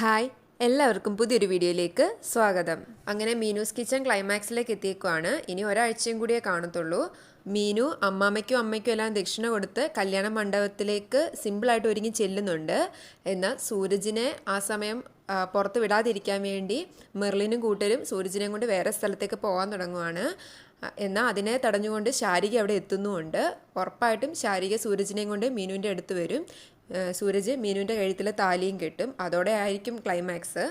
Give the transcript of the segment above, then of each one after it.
Hi എല്ലാവർക്കും പുതിയൊരു വീഡിയോയിലേക്ക് സ്വാഗതം. അങ്ങനെ മീനൂസ് കിച്ചൺ ക്ലൈമാക്സിലേക്ക് എത്തിയേക്കുവാണ്. ഇനി ഒരാഴ്ചയും കൂടിയേ കാണത്തുള്ളൂ. മീനു അമ്മാമ്മയ്ക്കും അമ്മയ്ക്കും എല്ലാം ദക്ഷിണ കൊടുത്ത് കല്യാണ മണ്ഡപത്തിലേക്ക് സിമ്പിളായിട്ട് ഒരുങ്ങി ചെല്ലുന്നുണ്ട്. എന്നാൽ സൂരജിനെ ആ സമയം പുറത്ത് വിടാതിരിക്കാൻ വേണ്ടി മെർലിനും കൂട്ടരും സൂരജിനെയും കൊണ്ട് വേറെ സ്ഥലത്തേക്ക് പോകാൻ തുടങ്ങുവാണ്. എന്നാൽ അതിനെ തടഞ്ഞുകൊണ്ട് ശാരിക അവിടെ എത്തുന്നുമുണ്ട്. ഉറപ്പായിട്ടും ശാരിക സൂരജിനെയും കൊണ്ട് മീനുവിന്റെ അടുത്ത് വരും. സൂരജ് മീനുവിന്റെ കഴുത്തിലെ താലിയും കെട്ടും. അതോടെ ആയിരിക്കും ക്ലൈമാക്സ്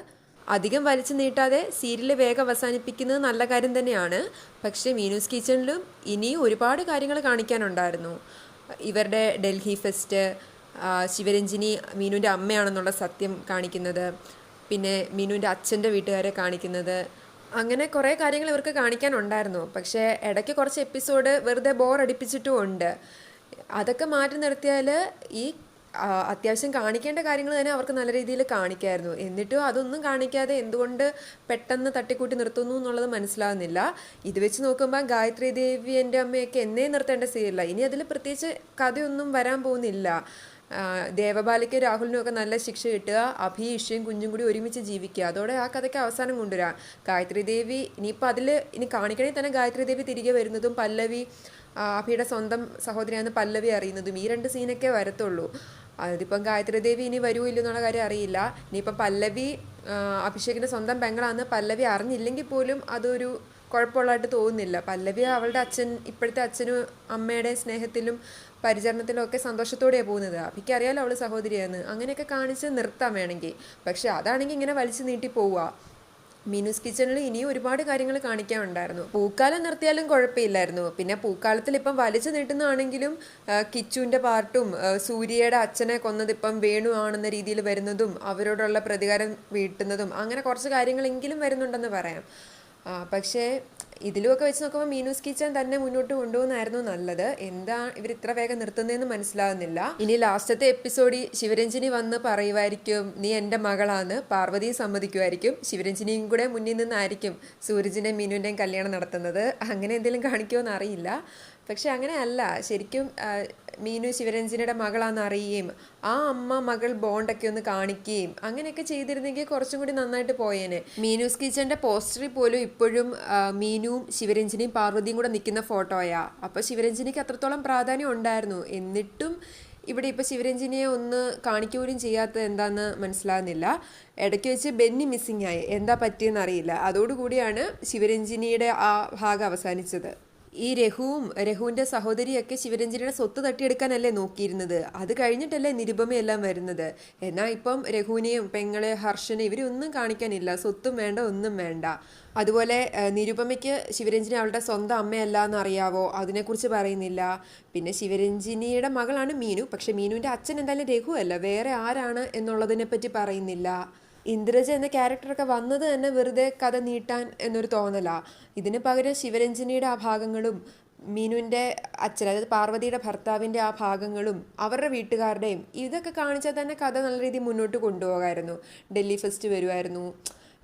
അധികം വലിച്ചു നീട്ടാതെ സീരിയൽ വേഗം അവസാനിപ്പിക്കുന്നത് നല്ല കാര്യം തന്നെയാണ്. പക്ഷേ മീനൂസ് കിച്ചണിലും ഇനിയും ഒരുപാട് കാര്യങ്ങൾ കാണിക്കാനുണ്ടായിരുന്നു. ഇവരുടെ ഡൽഹി ഫെസ്റ്റ് ശിവരഞ്ജിനി മീനുവിന്റെ അമ്മയാണെന്നുള്ള സത്യം കാണിക്കുന്നത്. പിന്നെ മീനുവിന്റെ അച്ഛന്റെ വീട്ടുകാരെ കാണിക്കുന്നത്. അങ്ങനെ കുറേ കാര്യങ്ങൾ ഇവർക്ക് കാണിക്കാനുണ്ടായിരുന്നു. പക്ഷേ ഇടയ്ക്ക് കുറച്ച് എപ്പിസോഡ് വെറുതെ ബോർ ഉണ്ട്. അതൊക്കെ മാറ്റി നിർത്തിയാൽ ഈ അത്യാവശ്യം കാണിക്കേണ്ട കാര്യങ്ങൾ തന്നെ അവർക്ക് നല്ല രീതിയിൽ കാണിക്കായിരുന്നു. എന്നിട്ടും അതൊന്നും കാണിക്കാതെ എന്തുകൊണ്ട് പെട്ടെന്ന് തട്ടിക്കൂട്ടി നിർത്തുന്നു എന്നുള്ളത് മനസ്സിലാവുന്നില്ല. ഇത് വെച്ച് നോക്കുമ്പോൾ ഗായത്രി ദേവി എന്റെ അമ്മയൊക്കെ എന്നേ നിർത്തേണ്ട സീരിയല്ല. ഇനി അതിൽ പ്രത്യേകിച്ച് കഥയൊന്നും വരാൻ പോകുന്നില്ല. ദേവബാലയ്ക്ക് രാഹുലിനും ഒക്കെ നല്ല ശിക്ഷ കിട്ടുക അഭി ഇഷയും കുഞ്ഞും കൂടി ഒരുമിച്ച് ജീവിക്കുക. അതോടെ ആ കഥയ്ക്ക് അവസാനം കൊണ്ടുവരാം. ഗായത്രി ദേവി ഇനിയിപ്പോൾ അതിൽ ഇനി കാണിക്കണേ തന്നെ ഗായത്രി ദേവി തിരികെ വരുന്നതും പല്ലവി അഭിയുടെ സ്വന്തം സഹോദരിയാണെന്ന് പല്ലവി അറിയുന്നതും ഈ രണ്ട് സീനൊക്കെ വരത്തുള്ളൂ. അതിപ്പം ഗായത്രി ദേവി ഇനി വരുമോ ഇല്ലയോ എന്നുള്ള കാര്യം അറിയില്ല. ഇനിയിപ്പം പല്ലവി അഭിഷേകിന്റെ സ്വന്തം പെങ്ങളാണെന്ന് പല്ലവി അറിഞ്ഞില്ലെങ്കിൽ പോലും അതൊരു കുഴപ്പമുള്ളതായിട്ട് തോന്നുന്നില്ല. പല്ലവി അവളുടെ അച്ഛൻ ഇപ്പോഴത്തെ അച്ഛനും അമ്മയുടെ സ്നേഹത്തിലും പരിചരണത്തിലും ഒക്കെ സന്തോഷത്തോടെയാണ് പോകുന്നത്. അഭിക്ക് അറിയാലോ അവൾ സഹോദരിയാണ് അങ്ങനെയൊക്കെ കാണിച്ച് നിർത്താൻ വേണമെങ്കിൽ. പക്ഷെ അതാണെങ്കിൽ ഇങ്ങനെ വലിച്ചു നീട്ടി പോവുക. മീനൂസ് കിച്ചണിൽ ഇനിയും ഒരുപാട് കാര്യങ്ങൾ കാണിക്കാനുണ്ടായിരുന്നു. പൂക്കാലം നിർത്തിയാലും കുഴപ്പമില്ലായിരുന്നു. പിന്നെ പൂക്കാലത്തിൽ ഇപ്പം വലിച്ചു നീട്ടുന്നതാണെങ്കിലും കിച്ചുവിന്റെ പാർട്ടും സൂര്യയുടെ അച്ഛനെ കൊന്നത് ഇപ്പം വേണു ആണെന്ന രീതിയിൽ വരുന്നതും അവരോടുള്ള പ്രതികാരം വീട്ടുന്നതും അങ്ങനെ കുറച്ച് കാര്യങ്ങളെങ്കിലും വരുന്നുണ്ടെന്ന് പറയാം. പക്ഷേ ഇതിലുമൊക്കെ വെച്ച് നോക്കുമ്പോൾ മീനൂസ് കിച്ചൻ തന്നെ മുന്നോട്ട് കൊണ്ടുപോകുന്നതായിരുന്നു നല്ലത്. എന്താ ഇവർ ഇത്ര വേഗം നിർത്തുന്നതെന്ന് മനസ്സിലാകുന്നില്ല ഇനി ലാസ്റ്റത്തെ എപ്പിസോഡിൽ ശിവരഞ്ജിനി വന്ന് പറയുമായിരിക്കും നീ എന്റെ മകളാണ് പാർവതിയും സമ്മതിക്കുമായിരിക്കും ശിവരഞ്ജിനിയും കൂടെ മുന്നിൽ നിന്നായിരിക്കും സൂരജിന്റെയും മീനുവിന്റെയും കല്യാണം നടത്തുന്നത്. അങ്ങനെ എന്തെങ്കിലും കാണിക്കുമോ അറിയില്ല. പക്ഷെ അങ്ങനെയല്ല. ശരിക്കും മീനു ശിവരഞ്ജിനിയുടെ മകളാണെന്ന് അറിയുകയും ആ അമ്മ മകൾ ബോണ്ടൊക്കെ ഒന്ന് കാണിക്കുകയും അങ്ങനെയൊക്കെ ചെയ്തിരുന്നെങ്കിൽ കുറച്ചും കൂടി നന്നായിട്ട് പോയേനെ. മീനൂസ് കിച്ചന്റെ പോസ്റ്ററിൽ പോലും ഇപ്പോഴും ആ, മീനുവും ശിവരഞ്ജിനിയും പാർവതിയും കൂടെ നിൽക്കുന്ന ഫോട്ടോയാ. അപ്പോൾ ശിവരഞ്ജിനിക്ക് അത്രത്തോളം പ്രാധാന്യം ഉണ്ടായിരുന്നു. എന്നിട്ടും ഇവിടെ ഇപ്പോൾ ശിവരഞ്ജിനിയെ ഒന്ന് കാണിക്കുകയും ചെയ്യാത്തത് എന്താണെന്ന് മനസ്സിലാകുന്നില്ല. ഇടയ്ക്ക് വെച്ച് ബെന്നി മിസ്സിംഗ് ആയി. എന്താ പറ്റിയെന്ന് അറിയില്ല. അതോടുകൂടിയാണ് ശിവരഞ്ജിനിയുടെ ആ ഭാഗം അവസാനിച്ചത്. ഈ രഘുവും രഘുവിന്റെ സഹോദരിയൊക്കെ ശിവരഞ്ജനിയുടെ സ്വത്ത് തട്ടിയെടുക്കാനല്ലേ നോക്കിയിരുന്നത്? അത് കഴിഞ്ഞിട്ടല്ലേ നിരുപമയെല്ലാം വരുന്നത്. എന്നാൽ ഇപ്പം രഘുവിനെയും പെങ്ങളെ ഹർഷനെ ഇവരൊന്നും കാണിക്കാനില്ല. സ്വത്തും വേണ്ട ഒന്നും വേണ്ട. അതുപോലെ നിരുപമയ്ക്ക് ശിവരഞ്ജിനി അവളുടെ സ്വന്തം അമ്മയല്ല എന്നറിയാവോ അതിനെക്കുറിച്ച് പറയുന്നില്ല. പിന്നെ ശിവരഞ്ജിനിയുടെ മകളാണ് മീനു. പക്ഷെ മീനുവിന്റെ അച്ഛൻ എന്തായാലും രഘു അല്ല വേറെ ആരാണ് എന്നുള്ളതിനെ പറ്റി പറയുന്നില്ല. ഇന്ദ്രജ എന്ന ക്യാരക്ടറൊക്കെ വന്നത് തന്നെ വെറുതെ കഥ നീട്ടാൻ എന്നൊരു തോന്നലാ. ഇതിന് പകരം ശിവരഞ്ജനിയുടെ ആ ഭാഗങ്ങളും മീനുവിന്റെ അച്ഛൻ അതായത് പാർവതിയുടെ ഭർത്താവിന്റെ ആ ഭാഗങ്ങളും അവരുടെ വീട്ടുകാരുടെയും ഇതൊക്കെ കാണിച്ചാൽ തന്നെ കഥ നല്ല രീതിയിൽ മുന്നോട്ട് കൊണ്ടുപോകാമായിരുന്നു ഡൽഹി ഫെസ്റ്റ് വരുമായിരുന്നു.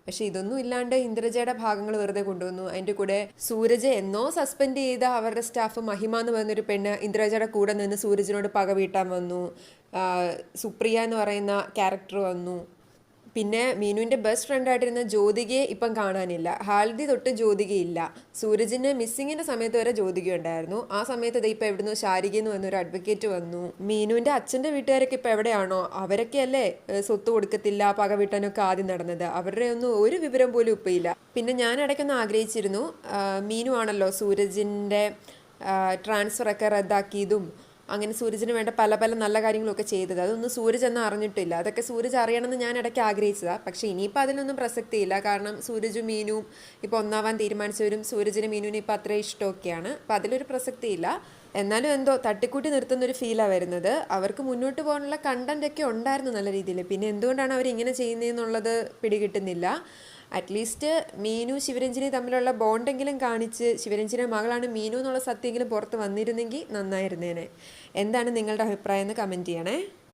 പക്ഷെ ഇതൊന്നും ഇല്ലാണ്ട് ഇന്ദ്രജയുടെ ഭാഗങ്ങൾ വെറുതെ കൊണ്ടുവന്നു. അതിന്റെ കൂടെ സൂരജ് എന്നോ സസ്പെൻഡ് ചെയ്ത അവരുടെ സ്റ്റാഫ് മഹിമ എന്ന് പറയുന്നൊരു പെണ്ണ് ഇന്ദ്രജയുടെ കൂടെ നിന്ന് സൂരജിനോട് പക വീട്ടാൻ വന്നു. സുപ്രിയ എന്ന് പറയുന്ന ക്യാരക്ടർ വന്നു. പിന്നെ മീനുവിന്റെ ബെസ്റ്റ് ഫ്രണ്ടായിട്ടിരുന്ന ജ്യോതികയെ ഇപ്പം കാണാനില്ല. ഹാൽദി തൊട്ട് ജ്യോതികയില്ല സൂരജിന് മിസ്സിങ്ങിന്റെ സമയത്ത് വരെ ജ്യോതിക ഉണ്ടായിരുന്നു. ആ സമയത്ത് ഇത് ഇപ്പം എവിടുന്ന് ശാരികയെന്ന് വന്നു ഒരു അഡ്വക്കേറ്റ് വന്നു. മീനുവിന്റെ അച്ഛന്റെ വീട്ടുകാരൊക്കെ ഇപ്പം എവിടെയാണോ? അവരൊക്കെ അല്ലേ സ്വത്ത് കൊടുക്കത്തില്ല പക വീട്ടാനൊക്കെ ആദ്യം നടന്നത്. അവരുടെ ഒന്നും ഒരു വിവരം പോലും ഇപ്പയില്ല ഇല്ല. പിന്നെ ഞാൻ ഇടയ്ക്കൊന്ന് ആഗ്രഹിച്ചിരുന്നു മീനു ആണല്ലോ സൂരജിന്റെ ട്രാൻസ്ഫറൊക്കെ റദ്ദാക്കിയതും അങ്ങനെ സൂരജിന് വേണ്ട പല പല നല്ല കാര്യങ്ങളൊക്കെ ചെയ്തത്. അതൊന്നും സൂരജ് ഒന്നും അറിഞ്ഞിട്ടില്ല. അതൊക്കെ സൂരജ് അറിയണമെന്ന് ഞാൻ ഇടയ്ക്ക് ആഗ്രഹിച്ചതാണ് പക്ഷേ ഇനിയിപ്പോൾ അതിനൊന്നും പ്രസക്തിയില്ല. കാരണം സൂരജും മീനുവും ഇപ്പോൾ ഒന്നാവാൻ തീരുമാനിച്ചവരും സൂരജിനും മീനുവിനും ഇപ്പോൾ അത്രയും ഇഷ്ടമൊക്കെയാണ്. അപ്പോൾ അതിലൊരു പ്രസക്തിയില്ല. എന്നാലും എന്തോ തട്ടിക്കൂട്ടി നിർത്തുന്ന ഒരു ഫീലാണ് വരുന്നത്. അവർക്ക് മുന്നോട്ട് പോകാനുള്ള കണ്ടന്റ് ഒക്കെ ഉണ്ടായിരുന്നു നല്ല രീതിയിൽ. പിന്നെ എന്തുകൊണ്ടാണ് അവർ ഇങ്ങനെ ചെയ്യുന്നതെന്നുള്ളത് പിടികിട്ടുന്നില്ല. അറ്റ്ലീസ്റ്റ് മീനു ശിവരഞ്ജിനി തമ്മിലുള്ള ബോണ്ടെങ്കിലും കാണിച്ച് ശിവരഞ്ജിനിയുടെ മകളാണ് മീനു എന്നുള്ള സത്യമെങ്കിലും പുറത്ത് വന്നിരുന്നെങ്കിൽ നന്നായിരുന്നേനെ. എന്താണ് നിങ്ങളുടെ അഭിപ്രായം എന്ന് കമന്റ് ചെയ്യണേ?